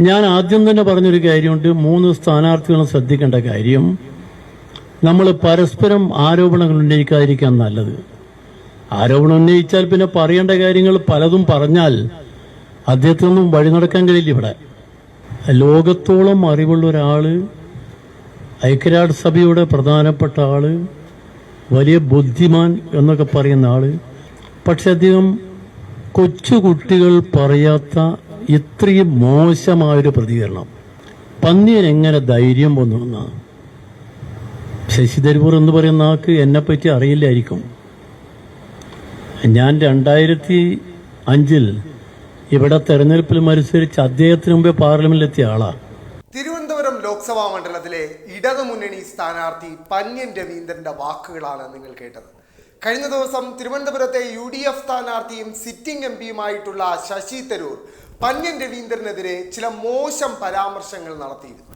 ഞാൻ ആദ്യം തന്നെ പറഞ്ഞൊരു കാര്യമുണ്ട്. മൂന്ന് സ്ഥാനാർത്ഥികളും ശ്രദ്ധിക്കേണ്ട കാര്യം നമ്മൾ പരസ്പരം ആരോപണങ്ങൾ ഉന്നയിക്കാതിരിക്കാൻ നല്ലത്. ആരോപണം ഉന്നയിച്ചാൽ പിന്നെ പറയേണ്ട കാര്യങ്ങൾ പലതും പറഞ്ഞാൽ അദ്ദേഹത്തിനൊന്നും വഴി നടക്കാൻ കഴിയില്ല ഇവിടെ. ലോകത്തോളം അറിവുള്ള ഒരാൾ ഐക്യരാഷ്ട്രസഭയുടെ പ്രധാനപ്പെട്ട ആൾ വലിയ ബുദ്ധിമാൻ എന്നൊക്കെ പറയുന്ന ആൾ പക്ഷെ അദ്ദേഹം കൊച്ചുകുട്ടികൾ പറയാത്ത ഇത്രയും മോശമായൊരു പ്രതികരണം. പന്നിയൻ എങ്ങനെ ധൈര്യം വന്നു എന്നാ? ശശി തരൂർ എന്ന് പറയുന്ന ആൾക്ക് എന്നെപ്പറ്റി അറിയില്ലായിരിക്കും. ഞാൻ രണ്ടായിരത്തി അഞ്ചിൽ ഇവിടെ തെരഞ്ഞെടുപ്പിൽ മത്സരിച്ച് അദ്ദേഹത്തിന് മുമ്പേ പാർലമെന്റിലെത്തിയ ആളാ. തിരുവനന്തപുരം ലോക്സഭാ മണ്ഡലത്തിലെ ഇടതുമുന്നണി സ്ഥാനാർത്ഥി പന്യൻ രവീന്ദ്രന്റെ വാക്കുകളാണ് നിങ്ങൾ കേട്ടത്. കഴിഞ്ഞ ദിവസം തിരുവനന്തപുരത്തെ യു ഡി എഫ് സ്ഥാനാർത്ഥിയും സിറ്റിംഗ് എം പിയുമായിട്ടുള്ള ശശി തരൂർ പന്യൻ രവീന്ദ്രനെതിരെ ചില മോശം പരാമർശങ്ങൾ നടത്തിയിരുന്നു.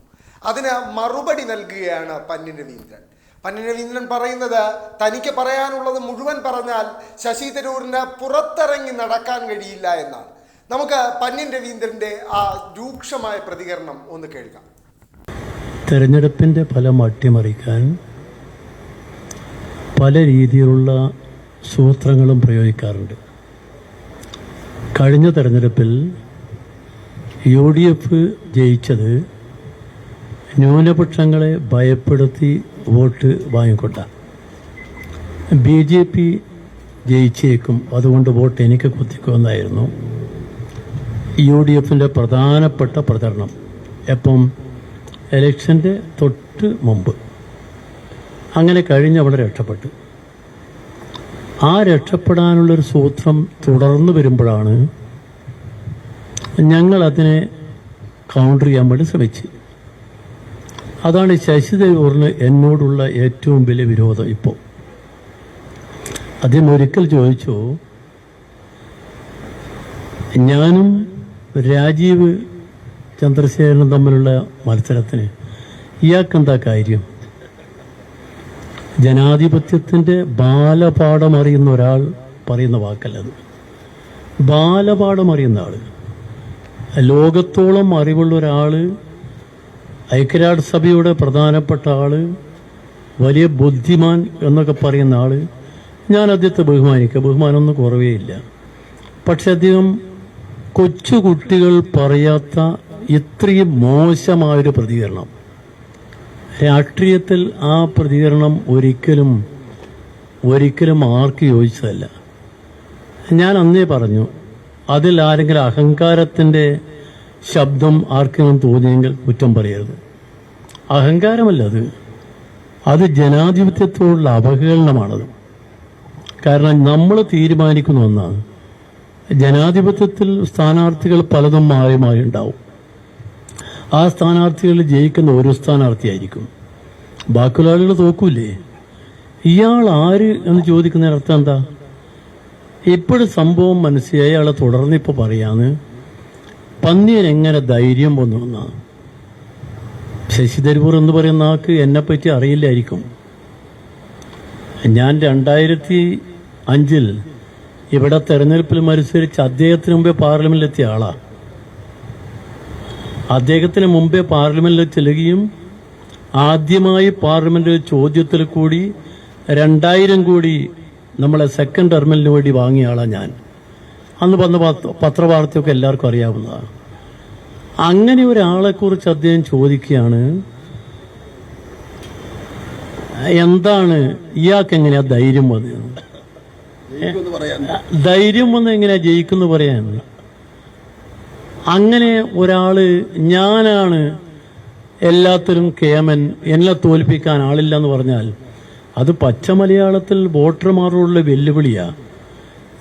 അതിന് മറുപടി നൽകുകയാണ് പന്യൻ രവീന്ദ്രൻ. പന്യൻ രവീന്ദ്രൻ പറയുന്നത് തനിക്ക് പറയാനുള്ളത് മുഴുവൻ പറഞ്ഞാൽ ശശി തരൂരിന് പുറത്തിറങ്ങി നടക്കാൻ കഴിയില്ല എന്നാണ്. നമുക്ക് പന്യൻ രവീന്ദ്രന്റെ ആ രൂക്ഷമായ പ്രതികരണം ഒന്ന് കേൾക്കാം. തെരഞ്ഞെടുപ്പിന്റെ ഫലം അട്ടിമറിക്കാൻ പല രീതിയിലുള്ള സൂത്രങ്ങളും പ്രയോഗിക്കാറുണ്ട്. കഴിഞ്ഞ തെരഞ്ഞെടുപ്പിൽ യു ഡി എഫ് ജയിച്ചത് ന്യൂനപക്ഷങ്ങളെ ഭയപ്പെടുത്തി വോട്ട് വാങ്ങിക്കൊണ്ട. ബി ജെ പി ജയിച്ചേക്കും അതുകൊണ്ട് വോട്ട് എനിക്ക് കുത്തിക്കുമെന്നായിരുന്നു യു ഡി എഫിന്റെ പ്രധാനപ്പെട്ട പ്രചരണം എപ്പം? എലക്ഷന്റെ തൊട്ട് മുമ്പ്. അങ്ങനെ കഴിഞ്ഞ് അവിടെ രക്ഷപ്പെട്ടു. ആ രക്ഷപ്പെടാനുള്ളൊരു സൂത്രം തുടർന്നു വരുമ്പോഴാണ് ഞങ്ങൾ അതിനെ കൗണ്ടർ ചെയ്യാൻ വേണ്ടി ശ്രമിച്ചു അതാണ് ശശി എന്നോടുള്ള ഏറ്റവും വലിയ വിരോധം ഇപ്പോൾ. അദ്ദേഹം ഒരിക്കൽ ചോദിച്ചു ഞാനും രാജീവ് ചന്ദ്രശേഖരനും തമ്മിലുള്ള മത്സരത്തിന് ഇയാൾക്കെന്താ കാര്യം? ജനാധിപത്യത്തിന്റെ ബാലപാഠം അറിയുന്ന ഒരാൾ പറയുന്ന വാക്കല്ലത് ബാലപാഠം അറിയുന്ന ആൾ ലോകത്തോളം അറിവുള്ള ഒരാൾ ഐക്യരാഷ്ട്രസഭയുടെ പ്രധാനപ്പെട്ട ആൾ വലിയ ബുദ്ധിമാൻ എന്നൊക്കെ പറയുന്ന ആൾ ഞാൻ അദ്ദേഹത്തെ ബഹുമാനിക്കുക ബഹുമാനമൊന്നും കുറവേയില്ല. പക്ഷെ അദ്ദേഹം കൊച്ചുകുട്ടികൾ പറയാത്ത ഇത്രയും മോശമായൊരു പ്രതികരണം. രാഷ്ട്രീയത്തിൽ ആ പ്രതികരണം ഒരിക്കലും ഒരിക്കലും ആർക്ക് യോജിച്ചതല്ല. ഞാൻ അന്നേ പറഞ്ഞു അതിൽ ആരെങ്കിലും അഹങ്കാരത്തിന്റെ ശബ്ദം ആർക്കെങ്കിലും തോന്നിയെങ്കിൽ കുറ്റം പറയരുത്. അഹങ്കാരമല്ല അത്. അത് ജനാധിപത്യത്തോടുള്ള അവഹേളനമാണത്. കാരണം നമ്മൾ തീരുമാനിക്കുന്ന ഒന്നാണ്. ജനാധിപത്യത്തിൽ സ്ഥാനാർത്ഥികൾ പലതും മാറി മാറി ഉണ്ടാവും. ആ സ്ഥാനാർത്ഥികൾ ജയിക്കുന്ന ഒരു സ്ഥാനാർത്ഥിയായിരിക്കും. ബാക്കിയുള്ള ആളുകൾ തോക്കൂലേ? ഇയാൾ ആര് എന്ന് ചോദിക്കുന്നതിന് അർത്ഥം എന്താ? ഇപ്പോഴും സംഭവം മനസ്സിലായി അയാളെ തുടർന്ന് ഇപ്പൊ പറയാന്ന്. പന്നിയനെങ്ങനെ ധൈര്യം വന്നു എന്നാ ശശി തരൂർ എന്ന് പറയുന്ന ആൾക്ക് എന്നെപ്പറ്റി അറിയില്ലായിരിക്കും. ഞാൻ രണ്ടായിരത്തി അഞ്ചിൽ ഇവിടെ തെരഞ്ഞെടുപ്പിൽ മത്സരിച്ച് അദ്ദേഹത്തിന് മുമ്പേ പാർലമെന്റിലെത്തിയ ആളാ. അദ്ദേഹത്തിന് മുമ്പേ പാർലമെന്റിൽ ചെല്ലുകയും ആദ്യമായി പാർലമെന്റ് ചോദ്യത്തിൽ കൂടി രണ്ടായിരം കോടി നമ്മളെ സെക്കൻഡ് ടെർമിനലിന് വേണ്ടി വാങ്ങിയ ആളാണ് ഞാൻ. അന്ന് വന്ന പത്രവാർത്തയൊക്കെ എല്ലാവർക്കും അറിയാവുന്നതാണ്. അങ്ങനെ ഒരാളെക്കുറിച്ച് അദ്ദേഹം ചോദിക്കുകയാണ് എന്താണ് ഇയാൾക്ക് എങ്ങനെയാ ധൈര്യം വന്നത്? ധൈര്യം വന്ന് എങ്ങനെയാ ജയിക്കുന്നു പറയാൻ? അങ്ങനെ ഒരാൾ ഞാനാണ് എല്ലാത്തിനും കേമൻ എന്നെ തോൽപ്പിക്കാൻ ആളില്ല എന്ന് പറഞ്ഞാൽ അത് പച്ച മലയാളത്തിൽ വോട്ടർമാരോടുള്ള വെല്ലുവിളിയാ.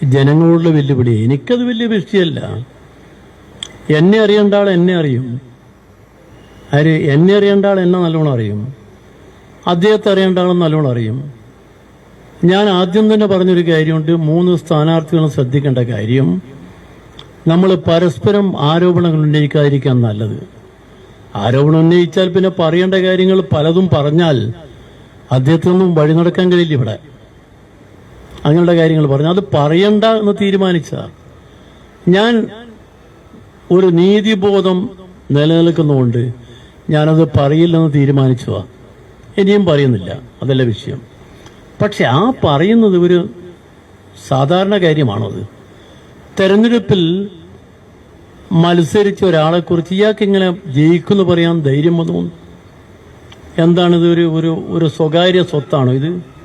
ജനങ്ങളോടുള്ള വെല്ലുവിളി എനിക്കത് വലിയ വിഷയമല്ല. എന്നെ അറിയേണ്ട ആൾ എന്നെ അറിയും. ആര് എന്നെ അറിയേണ്ട ആൾ എന്നെ നല്ലോണം അറിയും. അദ്ദേഹത്തെ അറിയേണ്ട ആൾ നല്ലോണം അറിയും. ഞാൻ ആദ്യം തന്നെ പറഞ്ഞൊരു കാര്യമുണ്ട്. മൂന്ന് സ്ഥാനാർത്ഥികളും ശ്രദ്ധിക്കേണ്ട കാര്യം. നമ്മൾ പരസ്പരം ആരോപണങ്ങൾ ഉന്നയിക്കാതിരിക്കാൻ നല്ലത്. ആരോപണം ഉന്നയിച്ചാൽ പിന്നെ പറയേണ്ട കാര്യങ്ങൾ പലതും പറഞ്ഞാൽ അദ്ദേഹത്തിനൊന്നും വഴി നടക്കാൻ കഴിയില്ല ഇവിടെ. അങ്ങനെയുള്ള കാര്യങ്ങൾ പറഞ്ഞു അത് പറയണ്ട എന്ന് തീരുമാനിച്ച. ഞാൻ ഒരു നീതിബോധം നിലനിൽക്കുന്നതുകൊണ്ട് ഞാനത് പറയില്ലെന്ന് തീരുമാനിച്ചുവാ ഇനിയും പറയുന്നില്ല. അതല്ല വിഷയം. പക്ഷെ ആ പറയുന്നത് ഒരു സാധാരണ കാര്യമാണത്. തെരഞ്ഞെടുപ്പിൽ മത്സരിച്ച ഒരാളെക്കുറിച്ച് ഇയാൾക്ക് ഇങ്ങനെ ജയിക്കുമെന്ന് പറയാൻ ധൈര്യം വന്നു. എന്താണിത്? ഒരു ഒരു സ്വകാര്യ സ്വത്താണോ ഇത്?